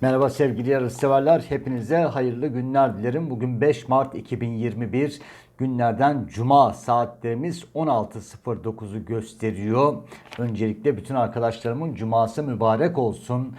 Merhaba sevgili yarışseverler. Hepinize hayırlı günler dilerim. Bugün 5 Mart 2021 günlerden Cuma saatlerimiz 16.09'u gösteriyor. Öncelikle bütün arkadaşlarımın Cuması mübarek olsun.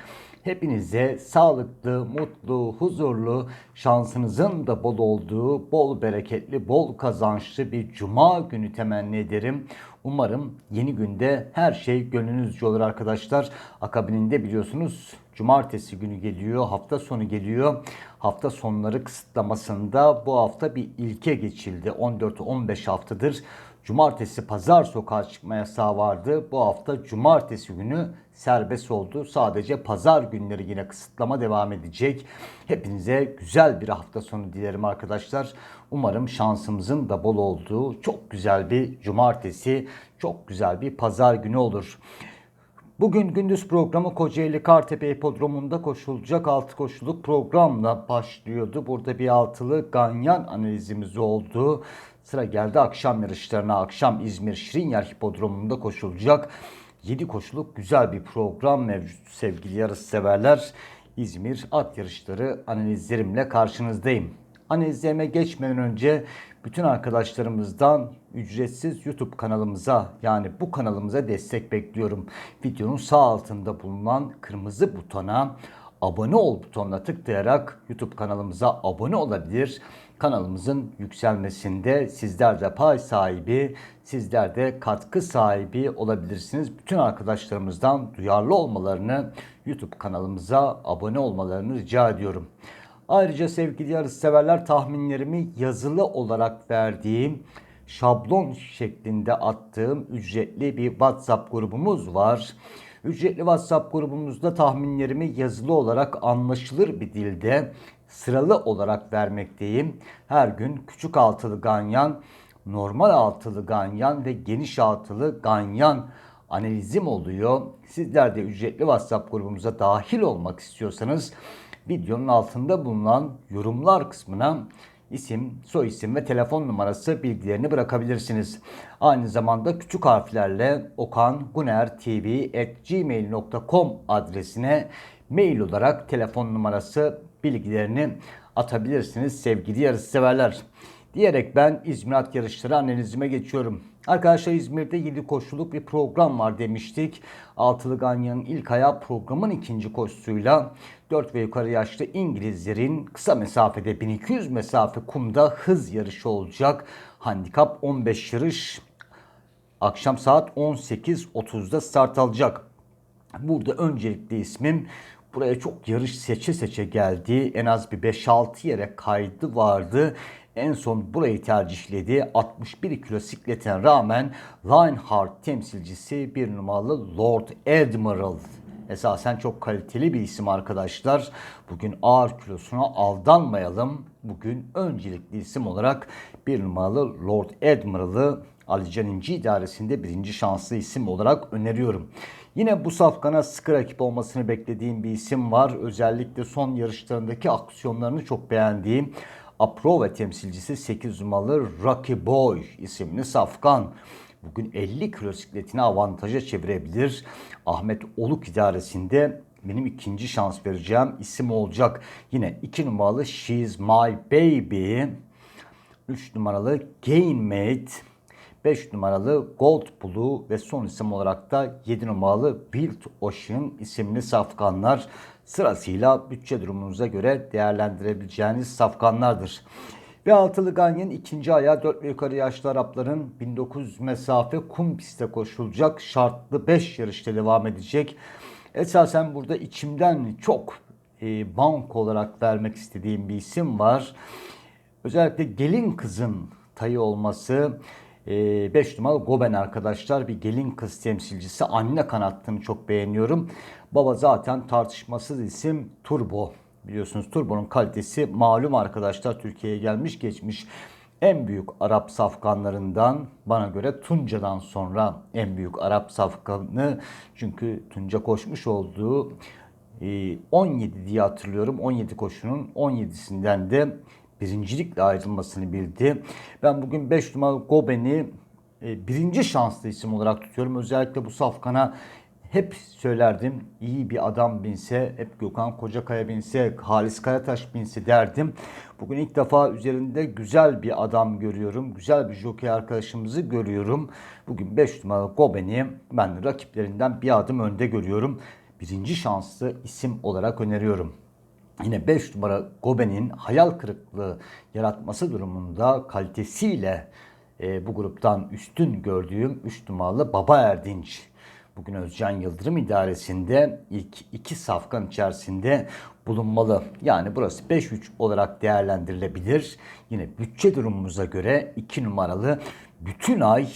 Hepinize sağlıklı, mutlu, huzurlu, şansınızın da bol olduğu, bol bereketli, bol kazançlı bir cuma günü temenni ederim. Umarım yeni günde her şey gönlünüzce olur arkadaşlar. Akabininde biliyorsunuz cumartesi günü geliyor, hafta sonu geliyor. Hafta sonları kısıtlamasında bu hafta bir ilke geçildi. 14-15 haftadır cumartesi pazar sokağa çıkma yasağı vardı. Bu hafta cumartesi günü serbest oldu. Sadece pazar günleri yine kısıtlama devam edecek. Hepinize güzel bir hafta sonu dilerim arkadaşlar. Umarım şansımızın da bol olduğu çok güzel bir cumartesi, çok güzel bir pazar günü olur. Bugün gündüz programı Kocaeli Kartepe Hipodromu'nda koşulacak 6 koşuluk programla başlıyordu. Burada bir altılı ganyan analizimiz oldu. Sıra geldi akşam yarışlarına. Akşam İzmir Şirinyer Hipodromu'nda koşulacak 7 koşuluk güzel bir program mevcut sevgili yarış severler. İzmir at yarışları analizlerimle karşınızdayım. Analizlerime geçmeden önce bütün arkadaşlarımızdan ücretsiz YouTube kanalımıza yani bu kanalımıza destek bekliyorum. Videonun sağ altında bulunan kırmızı butona abone ol butonuna tıklayarak YouTube kanalımıza abone olabilir. Kanalımızın yükselmesinde sizler de pay sahibi, sizler de katkı sahibi olabilirsiniz. Bütün arkadaşlarımızdan duyarlı olmalarını, YouTube kanalımıza abone olmalarını rica ediyorum. Ayrıca sevgili yarışseverler tahminlerimi yazılı olarak verdiğim şablon şeklinde attığım ücretli bir WhatsApp grubumuz var. Ücretli WhatsApp grubumuzda tahminlerimi yazılı olarak anlaşılır bir dilde sıralı olarak vermekteyim. Her gün küçük altılı ganyan, normal altılı ganyan ve geniş altılı ganyan analizim oluyor. Sizler de ücretli WhatsApp grubumuza dahil olmak istiyorsanız videonun altında bulunan yorumlar kısmına isim, soyisim ve telefon numarası bilgilerini bırakabilirsiniz. Aynı zamanda küçük harflerle okangunertv.gmail.com adresine mail olarak telefon numarası bilgilerini atabilirsiniz sevgili yarışseverler. Diyerek ben İzmir at yarışları analizime geçiyorum. Arkadaşlar İzmir'de 7 koşuluk bir program var demiştik. Altılı Ganyan'ın ilk ayağı programın ikinci koşusuyla 4 ve yukarı yaşlı İngilizlerin kısa mesafede 1200 mesafe kumda hız yarışı olacak. Handikap 15 yarış akşam saat 18.30'da start alacak. Burada öncelikli ismim buraya çok yarış seçe seçe geldi. En az bir 5-6 yere kaydı vardı. En son burayı tercihledi. 61 kilo sikletine rağmen Lionheart temsilcisi bir numaralı Lord Admiral. Esasen çok kaliteli bir isim arkadaşlar. Bugün ağır kilosuna aldanmayalım. Bugün öncelikli isim olarak bir numaralı Lord Admiral'ı Alican İnci idaresinde birinci şanslı isim olarak öneriyorum. Yine bu safkana sıkı rakip olmasını beklediğim bir isim var. Özellikle son yarışlarındaki aksiyonlarını çok beğendiğim Aprova temsilcisi 8 numaralı Rocky Boy isimli safkan. Bugün 50 kilo sikletini avantaja çevirebilir. Ahmet Oluk idaresinde benim ikinci şans vereceğim isim olacak. Yine 2 numaralı She's My Baby. 3 numaralı Gain Mate. 5 numaralı Gold Blue ve son isim olarak da 7 numaralı Build Ocean isimli safkanlar sırasıyla bütçe durumunuza göre değerlendirebileceğiniz safkanlardır. Ve altılı ganyen ikinci ayağı 4 ve yukarı yaşlı Arapların 1900 mesafe kum pistte koşulacak şartlı 5 yarışta devam edecek. Esasen burada içimden çok e, bank olarak vermek istediğim bir isim var. Özellikle gelin kızın tayı olması 5 e, numaralı Goben arkadaşlar. Bir gelin kız temsilcisi. Anne kanattığını çok beğeniyorum. Baba zaten tartışmasız isim Turbo. Biliyorsunuz Turbo'nun kalitesi malum arkadaşlar. Türkiye'ye gelmiş geçmiş en büyük Arap safkanlarından bana göre Tunca'dan sonra en büyük Arap safkanı. Çünkü Tunca koşmuş olduğu 17 diye hatırlıyorum. 17 koşunun 17'sinden de birincilikle ayrılmasını bildi. Ben bugün 5 numaralı Goben'i birinci şanslı isim olarak tutuyorum. Özellikle bu safkana hep söylerdim iyi bir adam binse, hep Gökhan Kocakaya binse, Halis Karataş binse derdim. Bugün ilk defa üzerinde güzel bir adam görüyorum. Güzel bir jockey arkadaşımızı görüyorum. Bugün 5 numaralı Goben'i ben rakiplerinden bir adım önde görüyorum. Birinci şanslı isim olarak öneriyorum. Yine 5 numara Goben'in hayal kırıklığı yaratması durumunda kalitesiyle e, bu gruptan üstün gördüğüm 3 numaralı Baba Erdinç. Bugün Özcan Yıldırım idaresinde ilk iki safkan içerisinde bulunmalı. Yani burası 5-3 olarak değerlendirilebilir. Yine bütçe durumumuza göre 2 numaralı bütün ay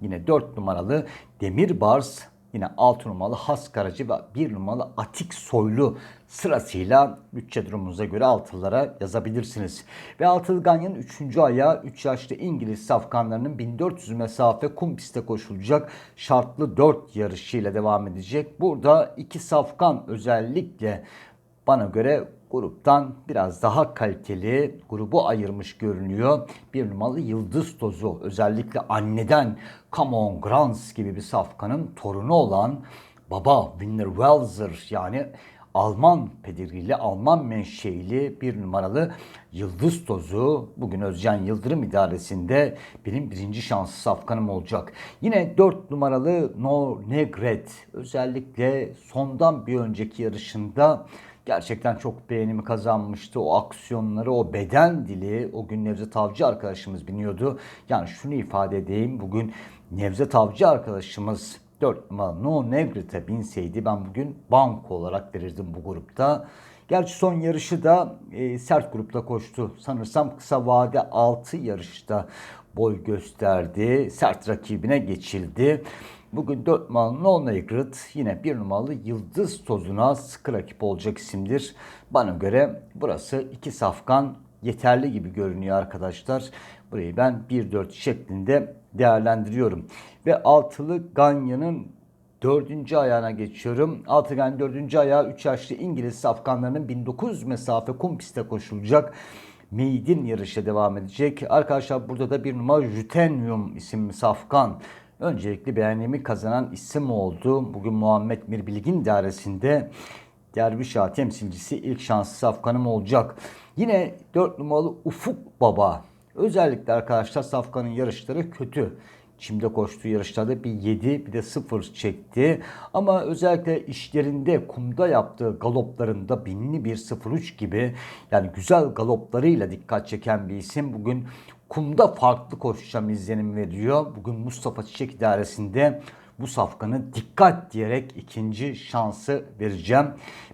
yine 4 numaralı Demir Bars Yine 6 numaralı Has Karacı ve 1 numaralı Atik Soylu sırasıyla bütçe durumunuza göre altılara yazabilirsiniz. Ve altılı Ganyan'ın 3. ayağı 3 yaşlı İngiliz safkanlarının 1400 mesafe kum pistte koşulacak şartlı 4 yarışıyla devam edecek. Burada iki safkan özellikle bana göre gruptan biraz daha kaliteli grubu ayırmış görünüyor. Bir numaralı yıldız tozu özellikle anneden Come on Grants gibi bir safkanın torunu olan baba Winner Welser yani Alman pedigriyle, Alman menşeili bir numaralı yıldız tozu bugün Özcan Yıldırım idaresinde benim birinci şanslı safkanım olacak. Yine 4 numaralı No Negret özellikle sondan bir önceki yarışında gerçekten çok beğenimi kazanmıştı. O aksiyonları, o beden dili, o gün Nevzat Avcı arkadaşımız biniyordu. Yani şunu ifade edeyim, bugün Nevzat Avcı arkadaşımız 4 numaralı No Negrit'e binseydi ben bugün banko olarak verirdim bu grupta. Gerçi son yarışı da e, sert grupta koştu. Sanırsam kısa vade 6 yarışta boy gösterdi. Sert rakibine geçildi. Bugün 4 numaralı No Negrit yine 1 numaralı Yıldız Tozuna sıkı rakip olacak isimdir. Bana göre burası iki safkan yeterli gibi görünüyor arkadaşlar. Burayı ben 1-4 şeklinde değerlendiriyorum. Ve altılı Ganya'nın dördüncü ayağına geçiyorum. Altı Ganyan dördüncü ayağı 3 yaşlı İngiliz safkanlarının 1900 mesafe kum pistte koşulacak. Meydin yarışa devam edecek. Arkadaşlar burada da bir numara Jutenium isimli safkan. Öncelikli beğenimi kazanan isim oldu. Bugün Muhammed Mirbilgin dairesinde Derviş Ağa temsilcisi ilk şanslı safkanım olacak. Yine 4 numaralı Ufuk Baba. Özellikle arkadaşlar safkanın yarışları kötü. Çimde koştuğu yarışlarda bir 7 bir de 0 çekti. Ama özellikle işlerinde kumda yaptığı galoplarında binli bir 0-3 gibi yani güzel galoplarıyla dikkat çeken bir isim. Bugün kumda farklı koşacağım izlenim veriyor. Bugün Mustafa Çiçek idaresinde bu safkanı dikkat diyerek ikinci şansı vereceğim.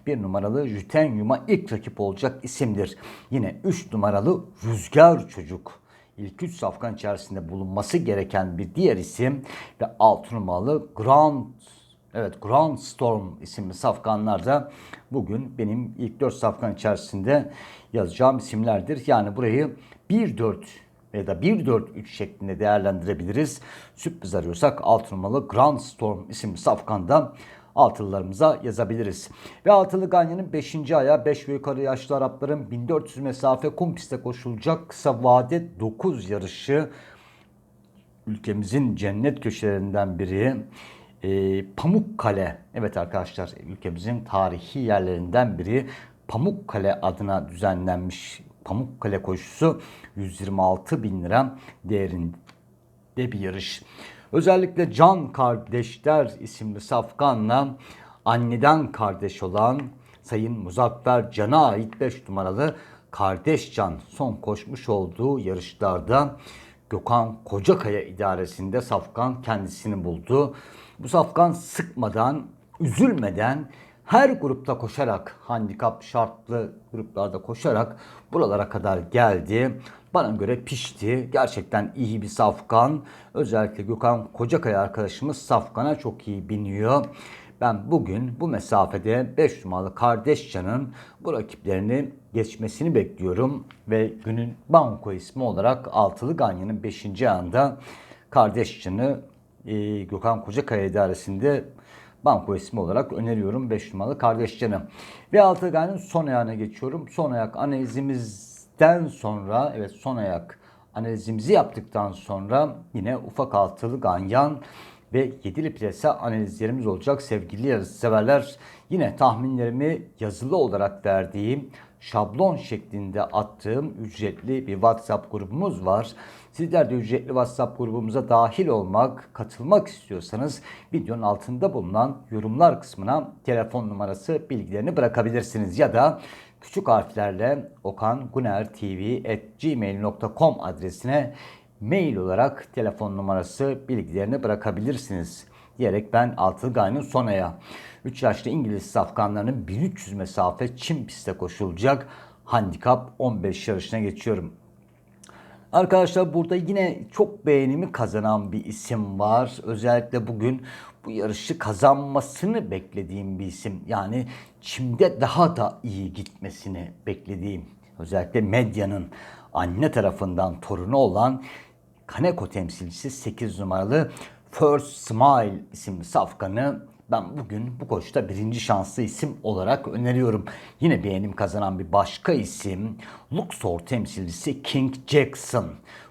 Bir numaralı Jütenyum'a ilk rakip olacak isimdir. Yine 3 numaralı Rüzgar Çocuk. İlk 3 safkan içerisinde bulunması gereken bir diğer isim ve 6 numaralı Grand Evet Grand Storm isimli safkanlar da bugün benim ilk 4 safkan içerisinde yazacağım isimlerdir. Yani burayı 1-4 ya da 1-4-3 şeklinde değerlendirebiliriz. Sürpriz arıyorsak 6 numaralı Grand Storm isimli safkandan altılılarımıza yazabiliriz. Ve altılı Ganyan'ın 5. ayağı 5 ve yukarı yaşlı Arapların 1400 mesafe kum pistte koşulacak kısa vade 9 yarışı ülkemizin cennet köşelerinden biri. E, Pamukkale, evet arkadaşlar ülkemizin tarihi yerlerinden biri Pamukkale adına düzenlenmiş Pamukkale koşusu 126 bin lira değerinde bir yarış. Özellikle Can Kardeşler isimli safkanla anneden kardeş olan Sayın Muzaffer Can'a ait 5 numaralı Kardeş Can son koşmuş olduğu yarışlarda Gökhan Kocakaya idaresinde Safkan kendisini buldu. Bu Safkan sıkmadan, üzülmeden her grupta koşarak, handikap şartlı gruplarda koşarak buralara kadar geldi. Bana göre pişti. Gerçekten iyi bir safkan. Özellikle Gökhan Kocakaya arkadaşımız safkana çok iyi biniyor. Ben bugün bu mesafede 5 numaralı Kardeşcan'ın bu rakiplerini geçmesini bekliyorum. Ve günün banko ismi olarak Altılı Ganyan'ın 5. ayında Kardeşcan'ı e, Gökhan Kocakaya idaresinde banko ismi olarak öneriyorum 5 numaralı Kardeşcan'ı. Ve Altılı Ganyan'ın son ayağına geçiyorum. Son ayak analizimizden sonra evet son ayak analizimizi yaptıktan sonra yine ufak altılı ganyan ve yedili plase analizlerimiz olacak sevgili yarışseverler. Yine tahminlerimi yazılı olarak verdiğim şablon şeklinde attığım ücretli bir WhatsApp grubumuz var. Sizler de ücretli WhatsApp grubumuza dahil olmak, katılmak istiyorsanız videonun altında bulunan yorumlar kısmına telefon numarası bilgilerini bırakabilirsiniz ya da küçük harflerle okangunertv.gmail.com adresine mail olarak telefon numarası bilgilerini bırakabilirsiniz diyerek ben Altılgay'ın Sona'ya 3 yaşlı İngiliz safkanlarının 1300 mesafe çim pistte koşulacak handikap 15 yarışına geçiyorum. Arkadaşlar burada yine çok beğenimi kazanan bir isim var. Özellikle bugün bu yarışı kazanmasını beklediğim bir isim. Yani çimde daha da iyi gitmesini beklediğim. Özellikle medyanın anne tarafından torunu olan Kaneko temsilcisi 8 numaralı First Smile isimli safkanı ben bugün bu koşuda birinci şanslı isim olarak öneriyorum. Yine beğenim kazanan bir başka isim Luxor temsilcisi King Jackson.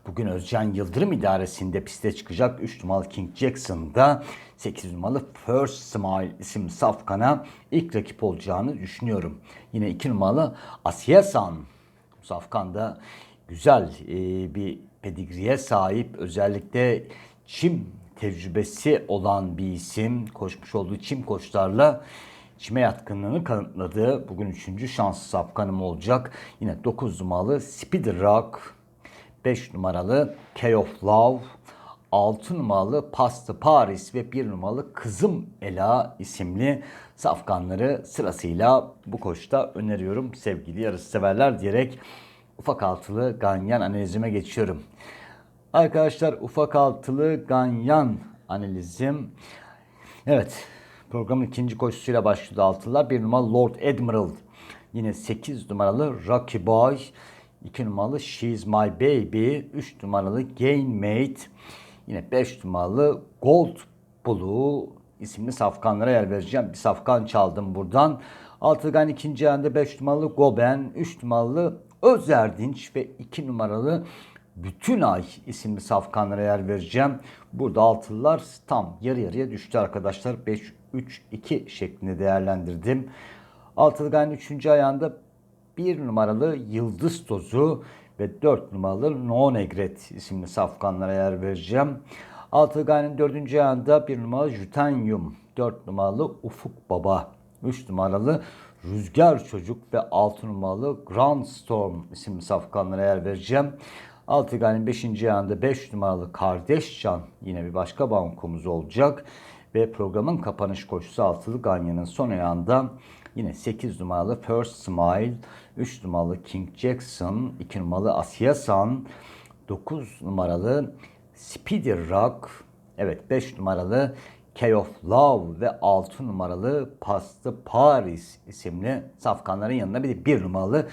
Bugün Özcan Yıldırım idaresinde piste çıkacak 3 numaralı King Jackson'da 8 numaralı First Smile isim safkana ilk rakip olacağını düşünüyorum. Yine 2 numaralı Asyasan Safkan'da güzel e, bir pedigriye sahip özellikle çim tecrübesi olan bir isim. Koşmuş olduğu çim koçlarla çime yatkınlığını kanıtladı. Bugün üçüncü şanslı safkanım olacak. Yine 9 numaralı Speed Rock, 5 numaralı Key of Love, 6 numaralı Pasta Paris ve 1 numaralı Kızım Ela isimli safkanları sırasıyla bu koşta öneriyorum sevgili yarış severler diyerek ufak altılı ganyan analizime geçiyorum. Arkadaşlar ufak altılı ganyan analizim. Evet programın ikinci koşusuyla başladı altılar. Bir numaralı Lord Admiral. Yine 8 numaralı Rocky Boy. 2 numaralı She's My Baby. 3 numaralı Gain Mate. Yine 5 numaralı Gold Blue isimli safkanlara yer vereceğim. Bir safkan çaldım buradan. Altıgan ikinci ayında 5 numaralı Goben, 3 numaralı Özerdinç ve 2 numaralı bütün ay isimli safkanlara yer vereceğim. Burada altılılar tam yarı yarıya düştü arkadaşlar. 5-3-2 şeklinde değerlendirdim. Altılgan 3. ayağında 1 numaralı Yıldız Tozu ve 4 numaralı No Negret isimli safkanlara yer vereceğim. Altılgan'ın 4. ayağında 1 numaralı Jutanyum, 4 numaralı Ufuk Baba, 3 numaralı Rüzgar Çocuk ve 6 numaralı Grand Storm isimli safkanlara yer vereceğim. Altıgan'ın 5. ayağında 5 numaralı Kardeş Can yine bir başka bankomuz olacak. Ve programın kapanış koşusu altılı Ganyan'ın son ayağında yine 8 numaralı First Smile, 3 numaralı King Jackson, 2 numaralı Asya San, 9 numaralı Speedy Rock, evet 5 numaralı Key of Love ve 6 numaralı Pastı Paris isimli safkanların yanında bir de 1 numaralı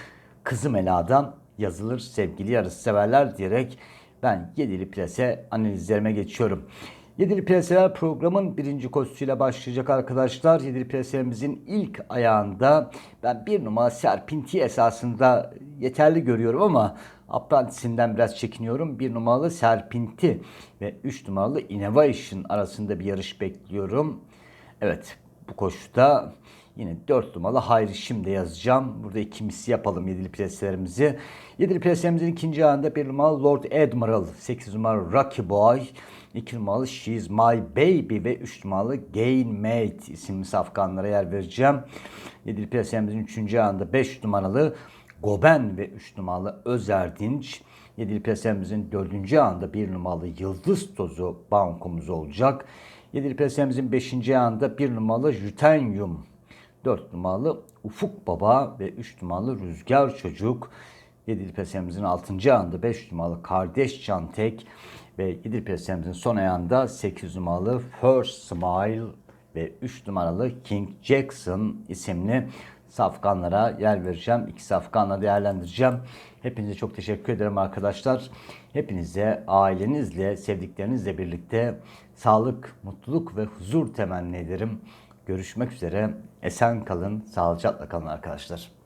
Kızım Ela'dan yazılır sevgili yarısı severler diyerek ben yedili plase analizlerime geçiyorum. Yedili plaseler programın birinci koşusuyla başlayacak arkadaşlar. Yedili plaselerimizin ilk ayağında ben bir numara Serpinti esasında yeterli görüyorum ama Apprentice'inden biraz çekiniyorum. Bir numaralı Serpinti ve üç numaralı Innovation arasında bir yarış bekliyorum. Evet bu koşuda Yine 4 numaralı Hayri şimdi yazacağım. Burada ikimisi yapalım yedili preslerimizi. Yedili preslerimizin ikinci ayağında bir numaralı Lord Admiral, 8 numaralı Rocky Boy, 2 numaralı She's My Baby ve 3 numaralı Gain Mate isimli safkanlara yer vereceğim. Yedili preslerimizin üçüncü ayağında 5 numaralı Goben ve 3 numaralı Özerdinç. Yedili preslerimizin dördüncü ayağında bir numaralı Yıldız Tozu bankomuz olacak. Yedili preslerimizin beşinci ayağında bir numaralı Jutenyum 4 numaralı Ufuk Baba ve 3 numaralı Rüzgar Çocuk. Yedili Pesemizin 6. ayağında 5 numaralı Kardeş Cantek ve Yedili Pesemizin son ayağında 8 numaralı First Smile ve 3 numaralı King Jackson isimli safkanlara yer vereceğim. İki safkanla değerlendireceğim. Hepinize çok teşekkür ederim arkadaşlar. Hepinize ailenizle, sevdiklerinizle birlikte sağlık, mutluluk ve huzur temenni ederim. Görüşmek üzere. Esen kalın, sağlıcakla kalın arkadaşlar.